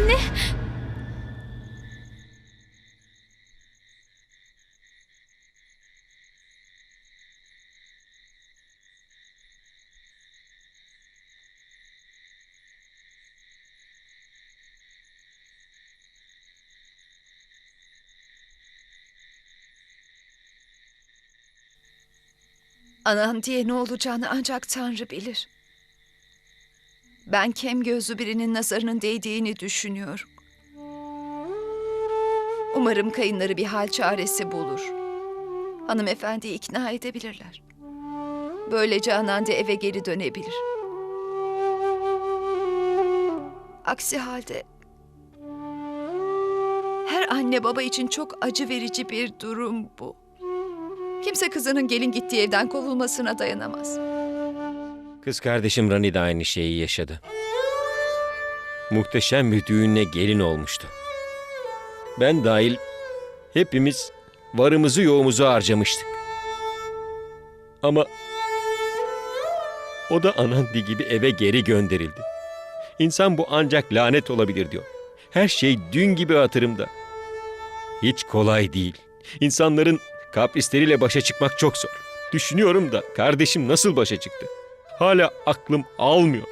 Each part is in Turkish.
Anne. Anam diye ne olacağını ancak Tanrı bilir. Ben kem gözlü birinin nazarının değdiğini düşünüyorum. Umarım kayınları bir hal çaresi bulur. Hanımefendiyi ikna edebilirler. Böylece Anandi eve geri dönebilir. Aksi halde her anne baba için çok acı verici bir durum bu. Kimse kızının gelin gittiği evden kovulmasına dayanamaz. Kız kardeşim Rani de aynı şeyi yaşadı. Muhteşem bir düğünle gelin olmuştu. Ben dahil hepimiz varımızı yoğumuzu harcamıştık. Ama o da Anandi gibi eve geri gönderildi. İnsan bu ancak lanet olabilir diyor. Her şey dün gibi hatırımda. Hiç kolay değil. İnsanların kaprisleriyle başa çıkmak çok zor. Düşünüyorum da kardeşim nasıl başa çıktı? Hala aklım almıyor.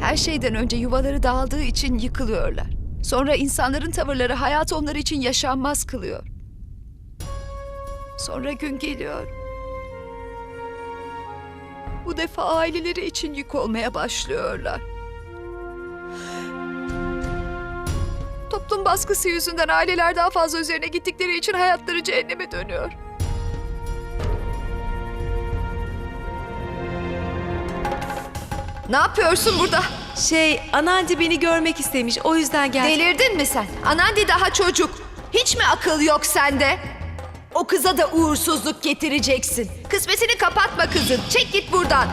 Her şeyden önce yuvaları dağıldığı için yıkılıyorlar. Sonra insanların tavırları hayat onlar için yaşanmaz kılıyor. Sonra gün geliyor. Bu defa aileleri için yük olmaya başlıyorlar. Toplum baskısı yüzünden aileler daha fazla üzerine gittikleri için hayatları cehenneme dönüyor. Ne yapıyorsun burada? Şey, Anandi beni görmek istemiş. O yüzden geldim. Delirdin mi sen? Anandi daha çocuk. Hiç mi akıl yok sende? O kıza da uğursuzluk getireceksin. Kısmetini kapatma kızın. Çek git buradan.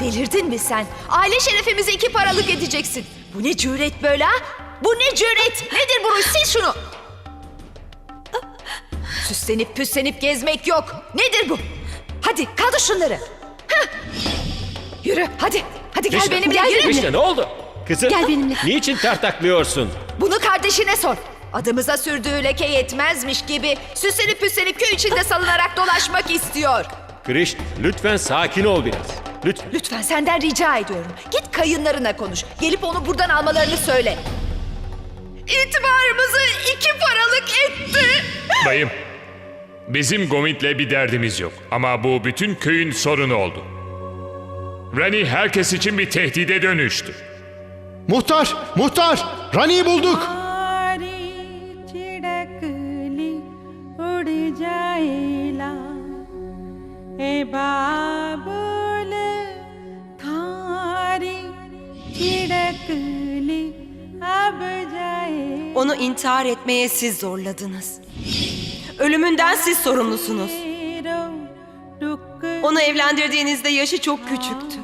Delirdin mi sen? Aile şerefimizi iki paralık edeceksin. Bu ne cüret böyle ha? Bu ne cüret? Nedir bu? Sil şunu. Süslenip püslenip gezmek yok. Nedir bu? Hadi kaldır şunları. Hah. Yürü hadi. Hadi gel Krishna, benimle yürü. Krishna ne oldu? Kızım Gel benimle. niçin tartaklıyorsun? Bunu kardeşine sor. Adımıza sürdüğü leke yetmezmiş gibi süslenip püslenip köy içinde salınarak dolaşmak istiyor. Krish lütfen sakin ol biraz. Lütfen. Lütfen senden rica ediyorum. Git kayınlarına konuş. Gelip onu buradan almalarını söyle. İtibarımızı iki paralık etti. Bayım, Bizim Gomit'le bir derdimiz yok ama bu bütün köyün sorunu oldu. Rani herkes için bir tehdide dönüştü. Muhtar! Muhtar! Rani'yi bulduk! Onu intihar etmeye siz zorladınız. Ölümünden siz sorumlusunuz. Onu evlendirdiğinizde yaşı çok küçüktü.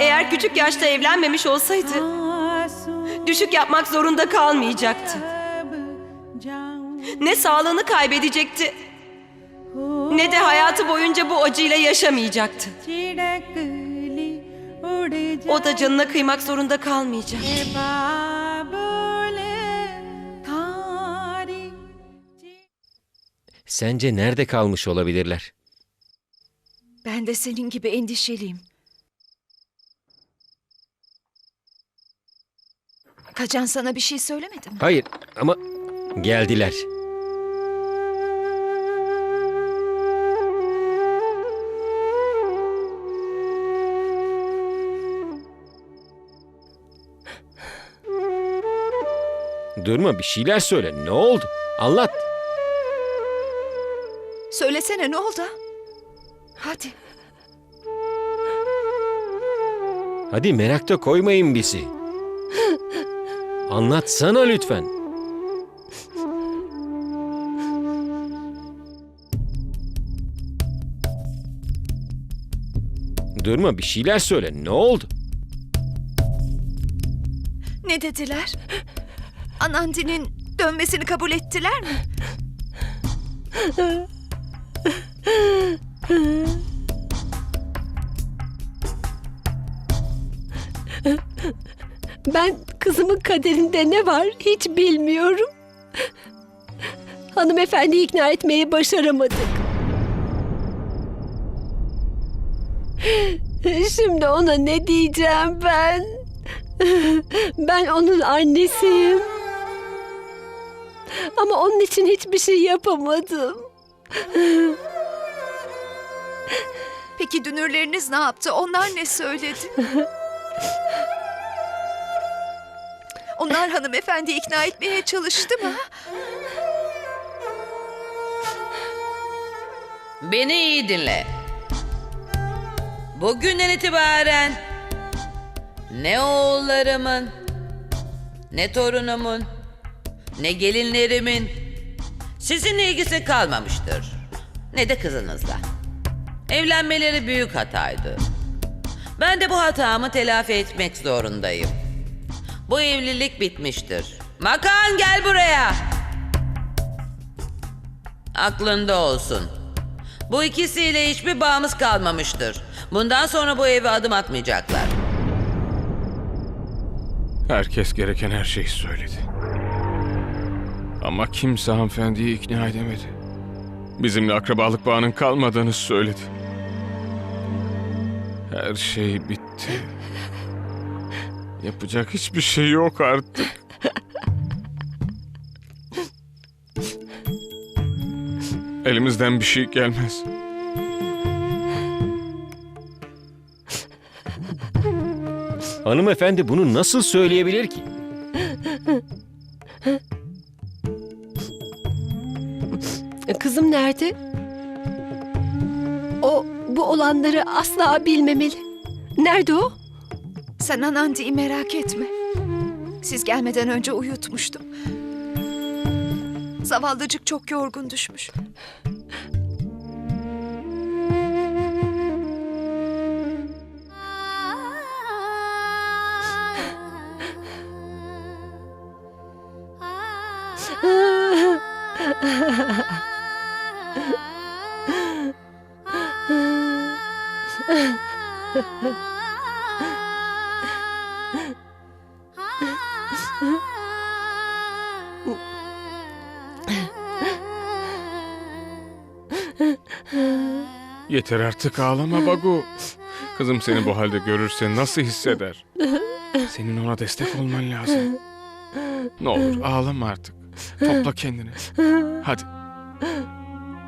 Eğer küçük yaşta evlenmemiş olsaydı düşük yapmak zorunda kalmayacaktı. Ne sağlığını kaybedecekti ne de hayatı boyunca bu acıyla yaşamayacaktı. O da canına kıymak zorunda kalmayacaktı. Sence nerede kalmış olabilirler? Ben de senin gibi endişeliyim. Kacan sana bir şey söylemedi mi? Hayır ama geldiler. Durma bir şeyler söyle. Ne oldu? Anlat. Söylesene ne oldu? Hadi. Hadi merakta koymayın bizi. Anlatsana lütfen. Durma bir şeyler söyle. Ne oldu? Ne dediler? Anandi'nin dönmesini kabul ettiler mi? Ben kızımın kaderinde ne var hiç bilmiyorum. Hanımefendiyi ikna etmeyi başaramadık. Şimdi ona ne diyeceğim ben? Ben onun annesiyim. Ama onun için hiçbir şey yapamadım. Peki dünürleriniz ne yaptı? Onlar ne söyledi? Onlar hanımefendiyi ikna etmeye çalıştı mı? Beni iyi dinle. Bugünden itibaren ne oğullarımın, ne torunumun, ne gelinlerimin sizinle ilgisi kalmamıştır. Ne de kızınızla. Evlenmeleri büyük hataydı. Ben de bu hatamı telafi etmek zorundayım. Bu evlilik bitmiştir. Makan gel buraya. Aklında olsun. Bu ikisiyle hiçbir bağımız kalmamıştır. Bundan sonra bu eve adım atmayacaklar. Herkes gereken her şeyi söyledi. Ama kimse hanımefendiyi ikna edemedi. Bizimle akrabalık bağının kalmadığını söyledi. Her şey bitti. Yapacak hiçbir şey yok artık. Elimizden bir şey gelmez. Hanımefendi bunu nasıl söyleyebilir ki? Kızım nerede? O bu olanları asla bilmemeli. Nerede o? Sen Anandi'yi merak etme. Siz gelmeden önce uyutmuştum. Zavallıcık çok yorgun düşmüş. Yeter artık ağlama Bagu. Kızım seni bu halde görürse nasıl hisseder? Senin ona destek olman lazım. Ne olur ağlama artık. Topla kendini. Hadi.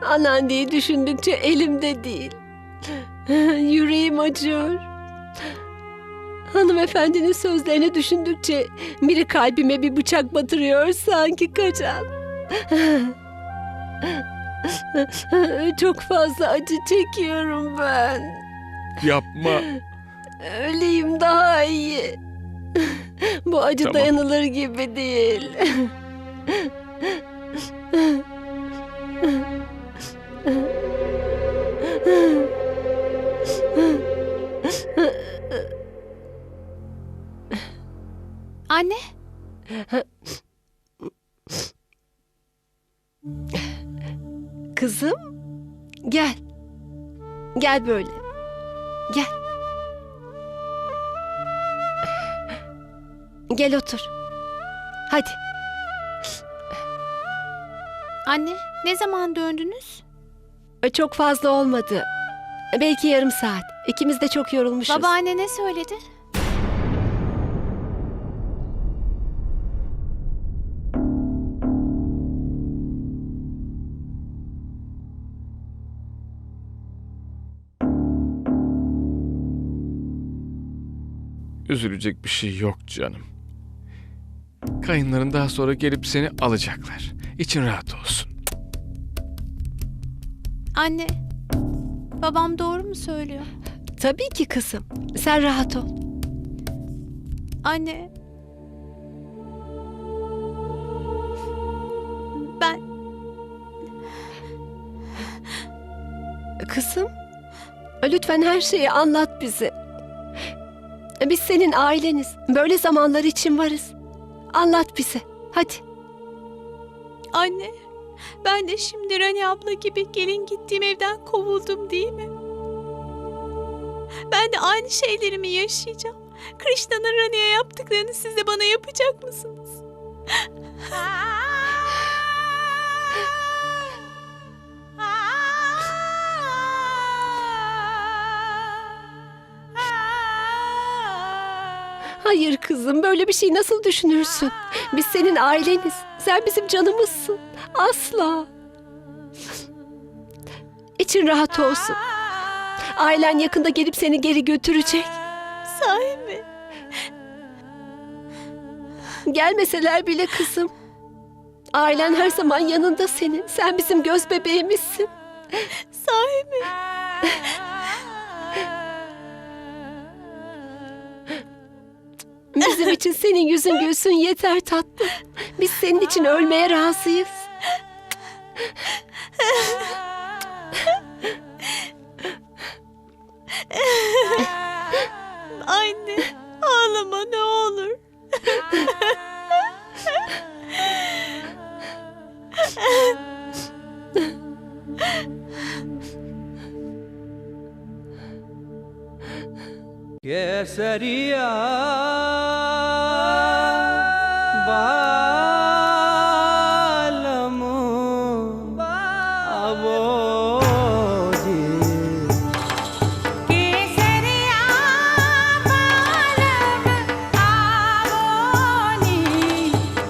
Anan diye düşündükçe elimde değil. Yüreğim acıyor. Hanımefendinin sözlerini düşündükçe biri kalbime bir bıçak batırıyor sanki kaçan. Çok fazla acı çekiyorum ben. Yapma. Öleyim daha iyi. Bu acı Tamam. dayanılır gibi değil. Gel böyle. Gel. Gel otur. Hadi. Anne, ne zaman döndünüz? Çok fazla olmadı. Belki yarım saat. İkimiz de çok yorulmuşuz. Babaanne ne söyledi? Üzülecek bir şey yok canım. Kayınların daha sonra gelip seni alacaklar. İçin rahat olsun. Anne, babam doğru mu söylüyor? Tabii ki kızım. Sen rahat ol. Anne. Ben Kızım, lütfen her şeyi anlat bize. Biz senin aileniz. Böyle zamanlar için varız. Anlat bize. Hadi. Anne, ben de şimdi Rani abla gibi gelin gittiğim evden kovuldum değil mi? Ben de aynı şeyleri mi yaşayacağım? Krishna'nın Rani'ye yaptıklarını siz de bana yapacak mısınız? Hayır kızım böyle bir şey nasıl düşünürsün? Biz senin aileniz. Sen bizim canımızsın. Asla. İçin rahat olsun. Ailen yakında gelip seni geri götürecek. Sahi mi? Gelmeseler bile kızım. Ailen her zaman yanında senin. Sen bizim göz bebeğimizsin. Sahi mi? Bizim için senin yüzün gülsün yeter tatlım. Biz senin için ölmeye razıyız. Yes, sería?